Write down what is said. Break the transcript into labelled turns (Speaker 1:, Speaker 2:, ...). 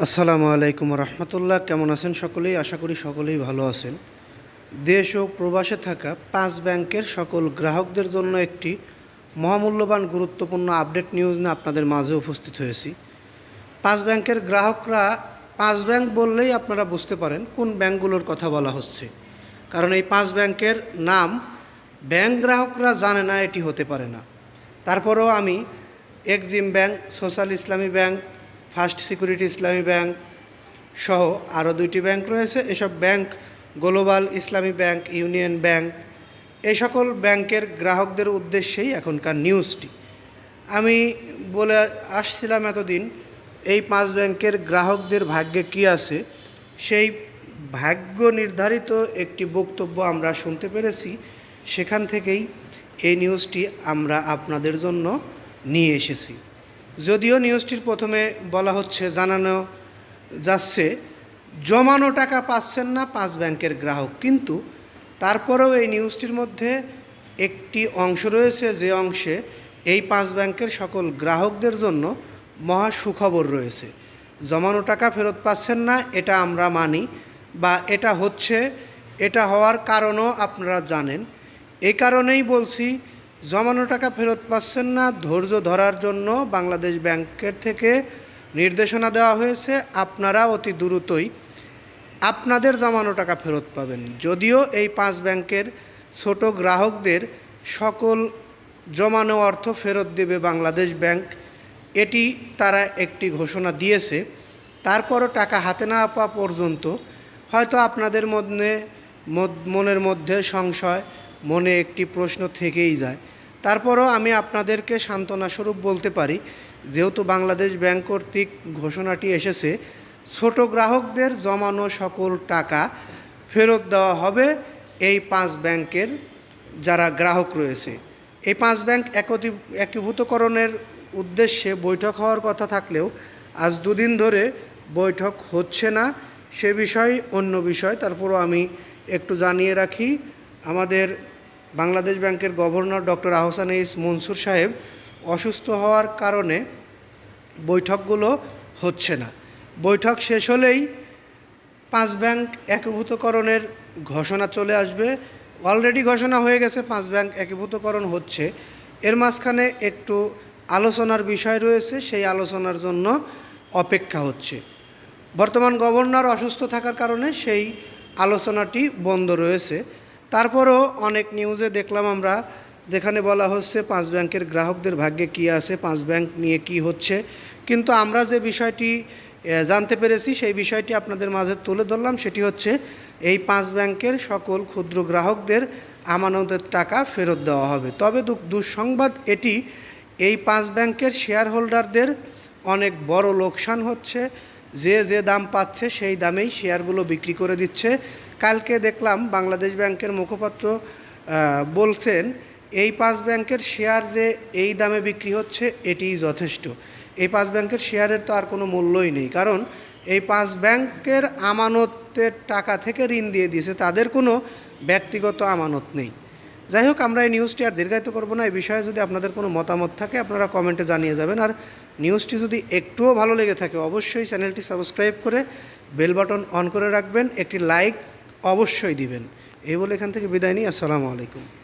Speaker 1: আসসালামু আলাইকুম রহমতুল্লাহ, কেমন আছেন সকলেই? আশা করি সকলেই ভালো আছেন। দেশ ও প্রবাসে থাকা পাঁচ ব্যাংকের সকল গ্রাহকদের জন্য একটি মহামূল্যবান গুরুত্বপূর্ণ আপডেট নিউজ নিয়ে আপনাদের মাঝে উপস্থিত হয়েছি। পাঁচ ব্যাংকের গ্রাহকরা পাঁচ ব্যাংক বললেই আপনারা বুঝতে পারেন কোন ব্যাংকগুলোর কথা বলা হচ্ছে। কারণ এই পাঁচ ব্যাংকের নাম ব্যাংক গ্রাহকরা জানে না, এটি হতে পারে না। তারপরেও আমি Exim Bank, Social Islami Bank First Security Islami Bank সহ আরও দুইটি ব্যাংক রয়েছে। এসব bank Global Islami Bank Union Bank এই সকল ব্যাংকের গ্রাহকদের উদ্দেশ্যেই এখনকার নিউজটি আমি বলে আসছিলাম এতদিন, এই পাঁচ ব্যাংকের গ্রাহকদের ভাগ্যে কি আছে? সেই ভাগ্য নির্ধারিত একটি বক্তব্য আমরা শুনতে পেরেছি। সেখান থেকেই এই নিউজটি আমরা আপনাদের জন্য নিয়ে এসেছি। যদিও নিউজটির প্রথমে বলা হচ্ছে, জানানো যাচ্ছে, জমানো টাকা পাচ্ছেন না পাঁচ ব্যাংকের গ্রাহক। কিন্তু তারপরেও এই নিউজটির মধ্যে একটি অংশ রয়েছে, যে অংশে এই পাঁচ ব্যাংকের সকল গ্রাহকদের জন্য মহা সুখবর রয়েছে। জমানো টাকা ফেরত পাচ্ছেন না, এটা আমরা মানি বা এটা হচ্ছে, এটা হওয়ার কারণও আপনারা জানেন। এই কারণেই বলছি জমানো টাকা ফেরত পাচ্ছেন না। ধৈর্য ধরার জন্য বাংলাদেশ ব্যাংকের থেকে নির্দেশনা দেওয়া হয়েছে। আপনারা অতি দ্রুতই আপনাদের জমানো টাকা ফেরত পাবেন। যদিও এই পাঁচ ব্যাংকের ছোট গ্রাহকদের সকল জমানো অর্থ ফেরত দেবে বাংলাদেশ ব্যাংক, এটি তারা একটি ঘোষণা দিয়েছে। তারপরও টাকা হাতে না পাওয়া পর্যন্ত হয়তো আপনাদের মধ্যে মনের মধ্যে সংশয়, মনে একটি প্রশ্ন থেকেই যায়। তারপরও আমি আপনাদেরকে সান্ত্বনা স্বরূপ বলতে পারি, যেহেতু বাংলাদেশ ব্যাংক কর্তৃক ঘোষণাটি এসেছে, ছোট গ্রাহকদের জমানো সকল টাকা ফেরত দেওয়া হবে এই পাঁচ ব্যাংকের যারা গ্রাহক রয়েছে। এই পাঁচ ব্যাংক একতি, একীভূতকরণের উদ্দেশ্যে বৈঠক হওয়ার কথা থাকলেও আজ দুদিন ধরে বৈঠক হচ্ছে না, সে বিষয় অন্য বিষয়, তারপরও আমি একটু জানিয়ে রাখি, আমাদের বাংলাদেশ ব্যাংকের গভর্নর ডক্টর আহসান ইস মনসুর সাহেব অসুস্থ হওয়ার কারণে বৈঠকগুলো হচ্ছে না। বৈঠক শেষ হলেই পাঁচ ব্যাংক একীভূতকরণের ঘোষণা চলে আসবে। অলরেডি ঘোষণা হয়ে গেছে, পাঁচ ব্যাংক একীভূতকরণ হচ্ছে। এর মাঝখানে একটু আলোচনার বিষয় রয়েছে, সেই আলোচনার জন্য অপেক্ষা হচ্ছে। বর্তমান গভর্নর অসুস্থ থাকার কারণে সেই আলোচনাটি বন্ধ রয়েছে। তারপরও অনেক নিউজে দেখলাম আমরা, যেখানে বলা হচ্ছে পাঁচ ব্যাংকের গ্রাহকদের ভাগ্যে কী আছে, পাঁচ ব্যাংক নিয়ে কি হচ্ছে। কিন্তু আমরা যে বিষয়টি জানতে পেরেছি, সেই বিষয়টি আপনাদের মাঝে তুলে ধরলাম। সেটি হচ্ছে, এই পাঁচ ব্যাংকের সকল ক্ষুদ্র গ্রাহকদের আমানতের টাকা ফেরত দেওয়া হবে। তবে দুঃসংবাদ এটি, এই পাঁচ ব্যাংকের শেয়ার হোল্ডারদের অনেক বড় লোকসান হচ্ছে। যে যে দাম পাচ্ছে, সেই দামেই শেয়ারগুলো বিক্রি করে দিচ্ছে। কালকে দেখলাম বাংলাদেশ ব্যাংকের মুখপাত্র বলছেন, এই পাঁচ ব্যাংকের শেয়ার যে এই দামে বিক্রি হচ্ছে, এটিই যথেষ্ট। এই পাঁচ ব্যাংকের শেয়ারের তো আর কোনো মূল্যই নেই। কারণ এই পাঁচ ব্যাংকের আমানতের টাকা থেকে ঋণ দিয়ে দিয়েছে, তাদের কোনো ব্যক্তিগত আমানত নেই। যাই হোক, আমরা এই নিউজটি আর দীর্ঘায়িত করব না। এই বিষয়ে যদি আপনাদের কোনো মতামত থাকে, আপনারা কমেন্টে জানিয়ে যাবেন। আর নিউজটি যদি একটুও ভালো লেগে থাকে, অবশ্যই চ্যানেলটি সাবস্ক্রাইব করে বেল বাটন অন করে রাখবেন। একটি লাইক অবশ্যই দিবেন। এই বলে এখান থেকে বিদায় নিই। আসসালামু আলাইকুম।